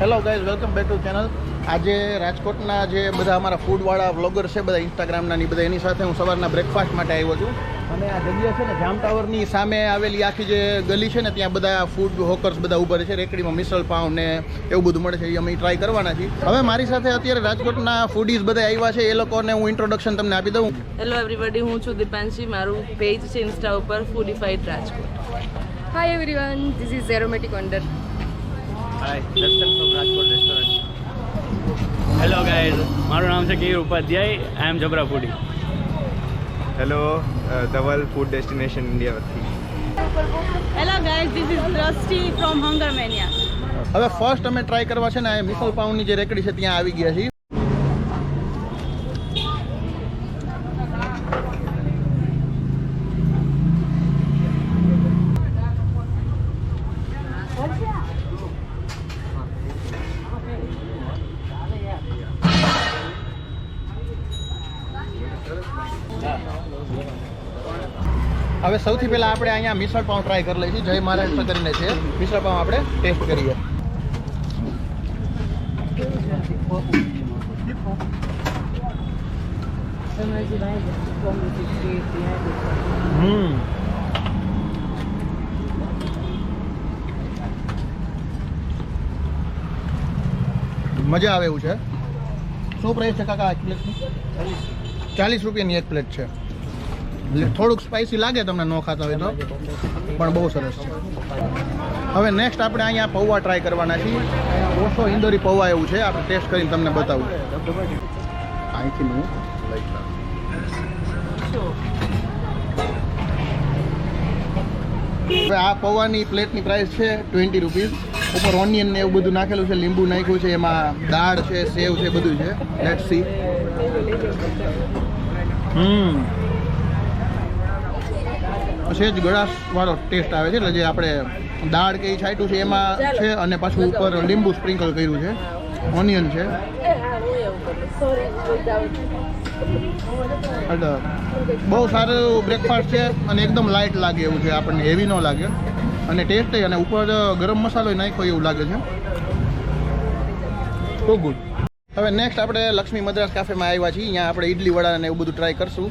Hello guys welcome back to channel આજે રાજકોટના જે બધા અમારા ફૂડવાળા વ્લોગર છે બધા ઇન્સ્ટાગ્રામના ની બધા એની સાથે હું સવારના બ્રેકફાસ્ટ માટે આવ્યો છું. અને આ જગ્યા છે ને જામ ટાવરની સામે આવેલી આખી જે ગલી છે ને ત્યાં બધા ફૂડ હોકર્સ બધા ઊભા છે. રેકડીમાં મિસળ પાઉં ને એવું બધું મળે છે એ અમે ટ્રાય કરવાના છીએ. હવે મારી સાથે અત્યારે રાજકોટના ફૂડીઝ બધા આવ્યા છે એ લોકોને હું ઇન્ટ્રોડક્શન તમને આપી દઉં. હેલો એવરીબડી હું છું દીપાંશી. મારું પેજ છે ઇન્સ્ટા ઉપર Foodified Rajkot. Hi everyone this is aromatic Wonder. Hi Darshan from Rajkot restaurant hello guys મારું નામ છે Keyur Upadhyay. I am જબરા foodie hello Dhaval Food Destination India વતી hello guys this is Drusty from Hunger Mania હવે first અમે try કરવા છે ને આ મિસલ પાઉન્ડની જે રેકડી છે ત્યાં આવી ગયા છીએ. હવે સૌથી પહેલા આપણે અહીંયા મિસળ પાઉં ટ્રાય કરી લઈશું. જય મહારાષ્ટ્ર કરીને છે. મિસળ પાઉં આપણે ટેસ્ટ કરીએ. હમ. મજા આવે એવું છે. શું પ્રાઇસ છે કાકા એક પ્લેટની ચાલીસ રૂપિયાની એક પ્લેટ છે. એટલે થોડુંક સ્પાઇસી લાગે તમને ન ખાતા હોય તો. પણ બહુ સરસ છે. હવે નેક્સ્ટ આપણે અહીંયા પૌવા ટ્રાય કરવાના છીએ. ઓછો ઇન્દોરી પૌવા એવું છે. આપણે ટેસ્ટ કરીને તમને બતાવું. અહીંથી હું આ પૌવાની પ્લેટની પ્રાઇસ છે ટ્વેન્ટી રૂપીઝ ઉપર ઓનિયન ને એવું બધું નાખેલું છે, લીંબુ નાખ્યું છે, એમાં દાળ છે, સેવ છે, બધું છે. Let see hmm. સેજ ગળાશ વાળો ટેસ્ટ આવે છે એટલે જે આપણે દાળ કે એ છાંટ્યું છે એમાં છે અને પાછું ઉપર લીંબુ સ્પ્રિંકલ કર્યું છે ઓનિયન છે. એટલે બહુ સારું બ્રેકફાસ્ટ છે અને એકદમ લાઇટ લાગે એવું છે આપણને હેવી ન લાગે. અને ટેસ્ટ અને ઉપર ગરમ મસાલો નાખ્યો એવું લાગે છે. તો ગુડ હવે નેક્સ્ટ આપણે લક્ષ્મી મદ્રાસ કાફેમાં આવ્યા છીએ અહીંયા આપણે ઇડલી વડા અને એવું બધું ટ્રાય કરશું.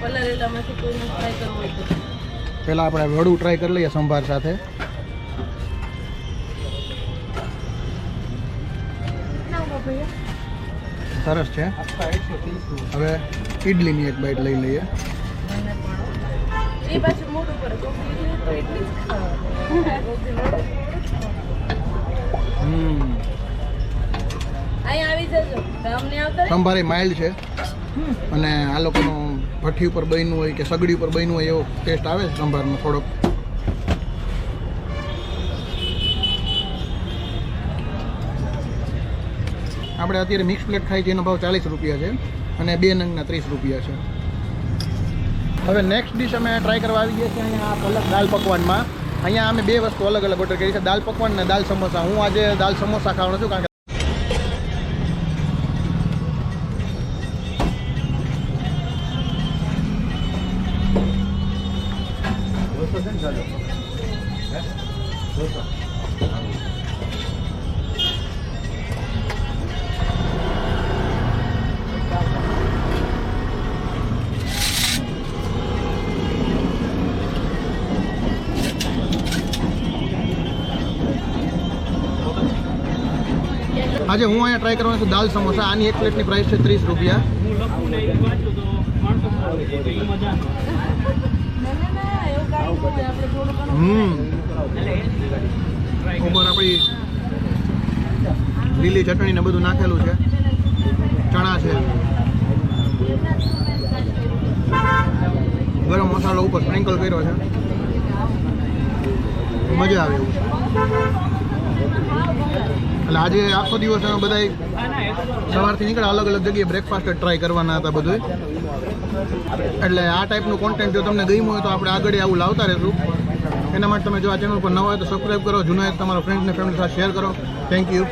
પલારેલામાંથી કોઈને ટ્રાય કરવું હોય તો. પહેલાં આપણે વડું ટ્રાય કરી લઈએ સંભાર સાથે. સરસ છે. હવે ઇડલીની એક બાઈટ લઈ લઈએ. એ પાછું મોઢું પર તો એટલી હમ. અહીંયા આવી જજો. ગામને આવતા રહે. માઇલ્ડ છે. અને આ લોકોનું ભઠ્ઠી ઉપર બન્યું હોય કે સગડી ઉપર બન્યું હોય એવો ટેસ્ટ આવે છે સંભારનો થોડોક? આપણે અત્યારે મિક્સ પ્લેટ ખાઈ છે, એનો ભાવ ચાલીસ રૂપિયા છે અને બે નંગના ત્રીસ રૂપિયા છે. હવે નેક્સ્ટ ડિશ અમે ટ્રાય કરવા આવી ગયા છીએ અહીંયા અલગ દાલ પકવાનમાં. અહીંયા અમે બે વસ્તુ અલગ અલગ ઓર્ડર કરી છે, દાલ પકવાન અને દાલ સમોસા. હું આજે દાલ સમોસા ખાવાનો છું, કારણ કે ચાલો. આજે હું અહીંયા ટ્રાય કરવાનો છું દાલ સમોસા. આની એક પ્લેટની પ્રાઇસ છે ત્રીસ રૂપિયા. હમ. ઉપર આપણી લીલી ચટણી ને બધું નાખેલું છે. ચણા છે. ગરમ મસાલો ઉપર સ્પ્રિંકલ કર્યો છે. મજા આવે એવું. એટલે આજે આખો દિવસ અમે બધા સવારથી નીકળ્યા અલગ અલગ જગ્યાએ બ્રેકફાસ્ટ ટ્રાય કરવાના હતા બધું એટલે આ ટાઈપનું કોન્ટેન્ટ જો તમને ગમ્યું હોય તો આપણે આગળ આવું લાવતા રહેશું. એના માટે તમે જો આ ચેનલ પર નવા હોય તો સબસ્ક્રાઈબ કરો, જૂના તમારા ફ્રેન્ડ્સ ફેમિલી સાથે શેર કરો. Thank you